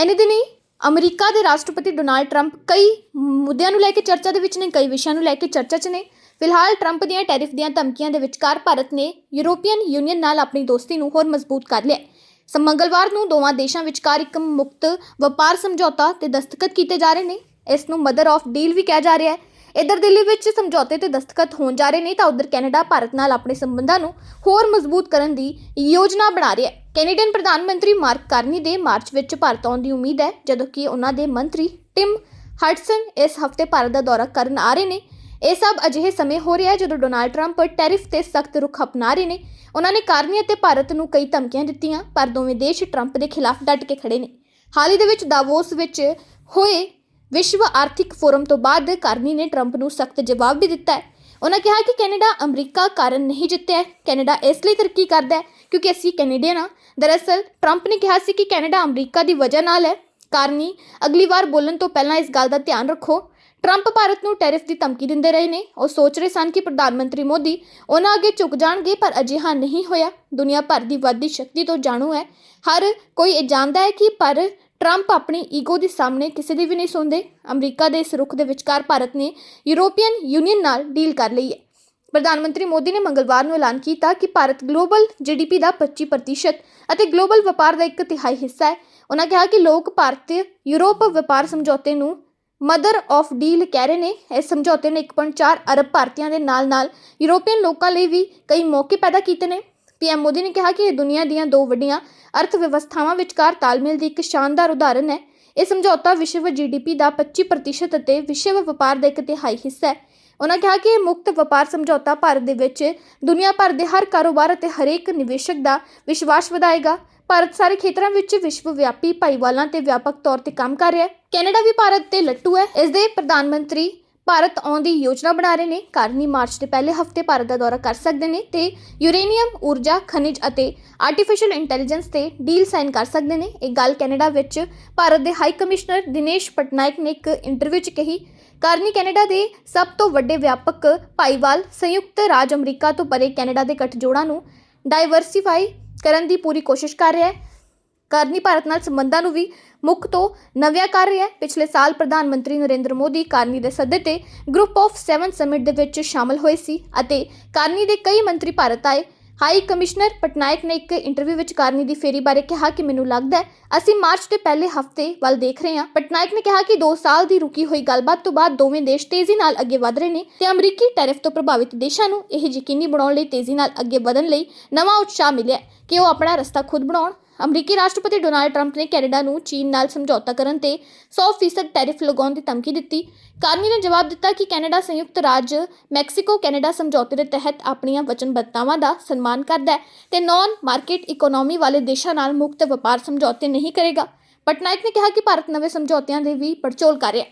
ਐਨੇ ਦਿਨੀ ਅਮਰੀਕਾ ਦੇ ਰਾਸ਼ਟਰਪਤੀ ਡੋਨਾਲਡ ਟਰੰਪ ਕਈ ਮੁੱਦਿਆਂ ਨੂੰ ਲੈ ਕੇ ਚਰਚਾ ਦੇ ਵਿੱਚ ਨੇ, ਕਈ ਵਿਸ਼ਿਆਂ ਨੂੰ ਲੈ ਕੇ ਚਰਚਾ 'ਚ ਨੇ। ਫਿਲਹਾਲ ਟਰੰਪ ਦੀਆਂ ਟੈਰਿਫ ਦੀਆਂ ਧਮਕੀਆਂ ਦੇ ਵਿਚਕਾਰ ਭਾਰਤ ਨੇ ਯੂਰੋਪੀਅਨ ਯੂਨੀਅਨ ਨਾਲ ਆਪਣੀ ਦੋਸਤੀ ਨੂੰ ਹੋਰ ਮਜ਼ਬੂਤ ਕਰ ਲਿਆ। ਮੰਗਲਵਾਰ ਨੂੰ ਦੋਵਾਂ ਦੇਸ਼ਾਂ ਵਿਚਕਾਰ ਇੱਕ ਮੁਕਤ ਵਪਾਰ ਸਮਝੌਤਾ ਤੇ ਦਸਤਖਤ ਕੀਤੇ ਜਾ ਰਹੇ ਨੇ। ਇਸ ਨੂੰ ਮਦਰ ਆਫ ਡੀਲ ਵੀ ਕਿਹਾ ਜਾ ਰਿਹਾ ਹੈ। ਇਧਰ ਦਿੱਲੀ ਵਿੱਚ ਸਮਝੌਤੇ ਤੇ ਦਸਤਖਤ ਹੋਣ ਜਾ ਰਹੇ ਨੇ ਤਾਂ ਉਧਰ ਕੈਨੇਡਾ, ਭਾਰਤ ਨਾਲ ਆਪਣੇ ਸੰਬੰਧਾਂ ਨੂੰ ਹੋਰ ਮਜ਼ਬੂਤ ਕਰਨ ਦੀ ਯੋਜਨਾ ਬਣਾ ਰਿਹਾ ਹੈ। ਕੈਨੇਡੀਅਨ ਪ੍ਰਧਾਨ ਮੰਤਰੀ ਮਾਰਕ ਕਾਰਨੀ ਦੇ ਮਾਰਚ ਵਿੱਚ ਭਾਰਤ ਆਉਣ ਦੀ ਉਮੀਦ ਹੈ, ਜਦੋਂ ਕਿ ਉਹਨਾਂ ਦੇ ਮੰਤਰੀ ਟਿਮ ਹਟਸਨ ਇਸ ਹਫ਼ਤੇ ਭਾਰਤ ਦਾ ਦੌਰਾ ਕਰਨ ਆ ਰਹੇ ਨੇ। ਇਹ ਸਭ ਅਜਿਹੇ ਸਮੇਂ ਹੋ ਰਿਹਾ ਹੈ ਜਦੋਂ ਡੋਨਾਲਡ ਟਰੰਪ ਟੈਰਿਫ ਤੇ ਸਖਤ ਰੁਖ ਅਪਣਾ ਰਹੇ ਨੇ। ਉਹਨਾਂ ਨੇ ਕਾਰਨੀ ਅਤੇ ਭਾਰਤ ਨੂੰ ਕਈ ਧਮਕੀਆਂ ਦਿੱਤੀਆਂ, ਪਰ ਦੋਵੇਂ ਦੇਸ਼ ਟਰੰਪ ਦੇ ਖਿਲਾਫ ਡਟ ਕੇ ਖੜੇ ਨੇ। ਹਾਲ ਹੀ ਦੇ ਵਿੱਚ ਦਾਵੋਸ ਵਿੱਚ ਹੋਏ ਵਿਸ਼ਵ ਆਰਥਿਕ ਫੋਰਮ ਤੋਂ ਬਾਅਦ ਕਾਰਨੀ ਨੇ ਟਰੰਪ ਨੂੰ ਸਖਤ ਜਵਾਬ ਵੀ ਦਿੱਤਾ ਹੈ। ਉਹਨਾਂ ਕਿਹਾ ਕਿ ਕੈਨੇਡਾ ਅਮਰੀਕਾ ਕਾਰਨ ਨਹੀਂ ਜਿੱਤਿਆ ਕੈਨੇਡਾ ਇਸ ਲਈ ਤਰੱਕੀ ਕਰਦਾ ਹੈ ਕਿਉਂਕਿ ਅਸੀਂ ਕੈਨੇਡੀਅਨ ਹਾਂ। ਦਰਅਸਲ, ਟਰੰਪ ਨੇ ਕਿਹਾ ਸੀ ਕਿ ਕੈਨੇਡਾ ਅਮਰੀਕਾ ਦੀ ਵਜ੍ਹਾ ਨਾਲ ਹੈ। ਕਾਰਨੀ, ਅਗਲੀ ਵਾਰ ਬੋਲਣ ਤੋਂ ਪਹਿਲਾਂ ਇਸ ਗੱਲ ਦਾ ਧਿਆਨ ਰੱਖੋ। ਟਰੰਪ ਭਾਰਤ ਨੂੰ ਟੈਰਿਫ ਦੀ ਧਮਕੀ ਦਿੰਦੇ ਰਹੇ ਨੇ। ਉਹ ਸੋਚ ਰਹੇ ਸਨ ਕਿ ਪ੍ਰਧਾਨ ਮੰਤਰੀ ਮੋਦੀ ਉਹਨਾਂ ਅੱਗੇ ਝੁਕ ਜਾਣਗੇ, ਪਰ ਅਜਿਹਾ ਨਹੀਂ ਹੋਇਆ। ਦੁਨੀਆ ਭਰ ਦੀ ਵੱਧਦੀ ਸ਼ਕਤੀ ਤੋਂ ਜਾਣੂ ਹੈ। ਹਰ ਕੋਈ ਇਹ ਜਾਣਦਾ ਹੈ ਕਿ ਪਰ ਟਰੰਪ ਆਪਣੀ ਈਗੋ ਦੇ ਸਾਹਮਣੇ ਕਿਸੇ ਦੀ ਵੀ ਨਹੀਂ ਸੁਣਦੇ। ਅਮਰੀਕਾ ਦੇ ਇਸ ਰੁਖ ਦੇ ਵਿਚਕਾਰ ਭਾਰਤ ਨੇ ਯੂਰੋਪੀਅਨ ਯੂਨੀਅਨ ਨਾਲ ਡੀਲ ਕਰ ਲਈ ਹੈ। ਪ੍ਰਧਾਨ ਮੰਤਰੀ ਮੋਦੀ ਨੇ ਮੰਗਲਵਾਰ ਨੂੰ ਐਲਾਨ ਕੀਤਾ ਕਿ ਭਾਰਤ ਗਲੋਬਲ ਜੀਡੀਪੀ ਦਾ 25% ਅਤੇ ਗਲੋਬਲ ਵਪਾਰ ਦਾ ਇੱਕ ਤਿਹਾਈ ਹਿੱਸਾ ਹੈ। ਉਹਨਾਂ ਕਿਹਾ ਕਿ ਲੋਕ ਭਾਰਤੀ, ਯੂਰਪ ਵਪਾਰ ਸਮਝੌਤੇ ਨੂੰ ਮਦਰ ਆਫ ਡੀਲ ਕਹਿ ਰਹੇ ਨੇ। ਇਸ ਸਮਝੌਤੇ ਨੇ 1.4 ਅਰਬ ਭਾਰਤੀਆਂ ਦੇ ਨਾਲ-ਨਾਲ ਯੂਰੋਪੀਅਨ ਲੋਕਾਂ ਲਈ ਵੀ ਕਈ ਮੌਕੇ ਪੈਦਾ ਕੀਤੇ ਨੇ। ਪੀਐਮ ਮੋਦੀ ਨੇ ਕਿਹਾ ਕਿ ਇਹ ਦੁਨੀਆ ਦੀਆਂ ਦੋ ਵੱਡੀਆਂ ਅਰਥ ਵਿਵਸਥਾਵਾਂ ਵਿਚਕਾਰ ਤਾਲਮੇਲ ਦੀ ਇੱਕ ਸ਼ਾਨਦਾਰ ਉਦਾਹਰਨ ਹੈ। ਇਹ ਸਮਝੌਤਾ ਵਿਸ਼ਵ ਜੀਡੀਪੀ ਦਾ 25% ਅਤੇ ਵਿਸ਼ਵ ਵਪਾਰ ਦਾ ਇੱਕ ਤਿਹਾਈ ਹਿੱਸਾ ਹੈ। ਉਹਨਾਂ ਕਿਹਾ ਕਿ ਇਹ ਮੁਕਤ ਵਪਾਰ ਸਮਝੌਤਾ ਭਾਰਤ ਦੇ ਵਿੱਚ ਦੁਨੀਆ ਭਰ ਦੇ ਹਰ ਕਾਰੋਬਾਰ ਅਤੇ ਹਰੇਕ ਨਿਵੇਸ਼ਕ ਦਾ ਵਿਸ਼ਵਾਸ ਵਧਾਏਗਾ। ਭਾਰਤ ਸਾਰੇ ਖੇਤਰਾਂ ਵਿੱਚ ਵਿਸ਼ਵ ਵਿਆਪੀ ਭਾਈਵਾਲਾਂ ਤੇ ਵਿਆਪਕ ਤੌਰ ਤੇ ਕੰਮ ਕਰ ਰਿਹਾ ਹੈ। ਕੈਨੇਡਾ ਵੀ ਭਾਰਤ ਤੇ ਲੱਟੂ ਹੈ। ਇਸ ਦੇ ਪ੍ਰਧਾਨ ਮੰਤਰੀ ਭਾਰਤ ਆਉਣ ਦੀ ਯੋਜਨਾ ਬਣਾ ਰਹੇ ਨੇ। ਕਾਰਨੀ ਮਾਰਚ ਦੇ ਪਹਿਲੇ ਹਫ਼ਤੇ ਭਾਰਤ ਦਾ ਦੌਰਾ ਕਰ ਸਕਦੇ ਨੇ ਤੇ ਯੂਰੇਨੀਅਮ ਊਰਜਾ, ਖਣਿਜ ਅਤੇ ਆਰਟੀਫੀਸ਼ੀਅਲ ਇੰਟੈਲੀਜੈਂਸ ਤੇ ਡੀਲ ਸਾਈਨ ਕਰ ਸਕਦੇ ਨੇ। ਇਹ ਗੱਲ ਕੈਨੇਡਾ ਵਿੱਚ ਭਾਰਤ ਦੇ ਹਾਈ ਕਮਿਸ਼ਨਰ ਦਿਨੇਸ਼ ਪਟਨਾਇਕ ਨੇ ਇੱਕ ਇੰਟਰਵਿਊ 'ਚ ਕਹੀ ਕਾਰਨੀ ਕੈਨੇਡਾ ਦੇ ਸਭ ਤੋਂ ਵੱਡੇ ਵਿਆਪਕ ਭਾਈਵਾਲ ਸੰਯੁਕਤ ਰਾਜ ਅਮਰੀਕਾ ਤੋਂ ਪਰੇ ਕੈਨੇਡਾ ਦੇ ਗੱਠਜੋੜਾਂ ਨੂੰ ਡਾਈਵਰਸਿਫਾਈ ਕਰਨ ਦੀ ਪੂਰੀ ਕੋਸ਼ਿਸ਼ ਕਰ ਰਿਹਾ ਹੈ। ਕਰਨੀ ਭਾਰਤ ਨਾਲ ਸੰਬੰਧਾਂ ਨੂੰ ਵੀ ਮੁੱਖ ਤੋਂ ਨਵਿਆ ਕਰ ਰਿਹਾ ਹੈ। ਪਿਛਲੇ ਸਾਲ ਪ੍ਰਧਾਨ ਮੰਤਰੀ ਨਰਿੰਦਰ ਮੋਦੀ ਕਾਰਨੀ ਦੇ ਸੱਦੇ ਤੇ ਗਰੁੱਪ ਆਫ 7 ਸਮਿਟ ਦੇ ਵਿੱਚ ਸ਼ਾਮਲ ਹੋਏ ਸੀ ਅਤੇ ਕਾਰਨੀ ਦੇ ਕਈ ਮੰਤਰੀ ਭਾਰਤ ਆਏ। ਹਾਈ ਕਮਿਸ਼ਨਰ ਪਟਨਾਇਕ ਨੇ ਇੱਕ ਇੰਟਰਵਿਊ ਵਿੱਚ ਕਾਰਨੀ ਦੀ ਫੇਰੀ ਬਾਰੇ ਕਿਹਾ ਕਿ ਮੈਨੂੰ ਲੱਗਦਾ ਹੈ, ਅਸੀਂ ਮਾਰਚ ਦੇ ਪਹਿਲੇ ਹਫ਼ਤੇ ਵੱਲ ਦੇਖ ਰਹੇ ਹਾਂ। ਪਟਨਾਇਕ ਨੇ ਕਿਹਾ ਕਿ 2 ਸਾਲ ਦੀ ਰੁਕੀ ਹੋਈ ਗੱਲਬਾਤ ਤੋਂ ਬਾਅਦ ਦੋਵੇਂ ਦੇਸ਼ ਤੇਜ਼ੀ ਨਾਲ ਅੱਗੇ ਵਧ ਰਹੇ ਨੇ ਤੇ ਅਮਰੀਕੀ ਟੈਰਿਫ ਤੋਂ ਪ੍ਰਭਾਵਿਤ ਦੇਸ਼ਾਂ ਨੂੰ ਇਹ ਯਕੀਨੀ ਬਣਾਉਣ ਲਈ ਤੇਜ਼ੀ ਨਾਲ ਅੱਗੇ ਵਧਣ ਲਈ ਨਵਾਂ ਉਤਸ਼ਾਹ ਮਿਲਿਆ ਕਿ ਉਹ ਆਪਣਾ ਰਸਤਾ ਖੁਦ ਬਣਾਉਣ ਅਮਰੀਕੀ ਰਾਸ਼ਟਰਪਤੀ ਡੋਨਾਲਡ ਟਰੰਪ ਨੇ ਕੈਨੇਡਾ ਨੂੰ ਚੀਨ ਨਾਲ ਸਮਝੌਤਾ ਕਰਨ ਤੇ 100% ਟੈਰਿਫ ਲਗਾਉਣ ਦੀ ਧਮਕੀ ਦਿੱਤੀ। ਕਾਰਨੀ ਨੇ ਜਵਾਬ ਦਿੱਤਾ ਕਿ ਕੈਨੇਡਾ ਸੰਯੁਕਤ ਰਾਜ ਮੈਕਸੀਕੋ ਕੈਨੇਡਾ ਸਮਝੌਤੇ ਦੇ ਤਹਿਤ ਆਪਣੀਆਂ ਵਚਨਬੱਧਤਾਵਾਂ ਦਾ ਸਨਮਾਨ ਕਰਦਾ ਹੈ ਤੇ ਨਾਨ ਮਾਰਕੀਟ ਇਕਨੋਮੀ ਵਾਲੇ ਦੇਸ਼ਾਂ ਨਾਲ ਮੁਕਤ ਵਪਾਰ ਸਮਝੌਤੇ ਨਹੀਂ ਕਰੇਗਾ। ਪਟਨਾਇਕ ਨੇ ਕਿਹਾ ਕਿ ਭਾਰਤ ਨਵੇਂ ਸਮਝੌਤਿਆਂ ਦੇ ਵੀ ਪੜਚੋਲ ਕਰ ਰਿਹਾ ਹੈ।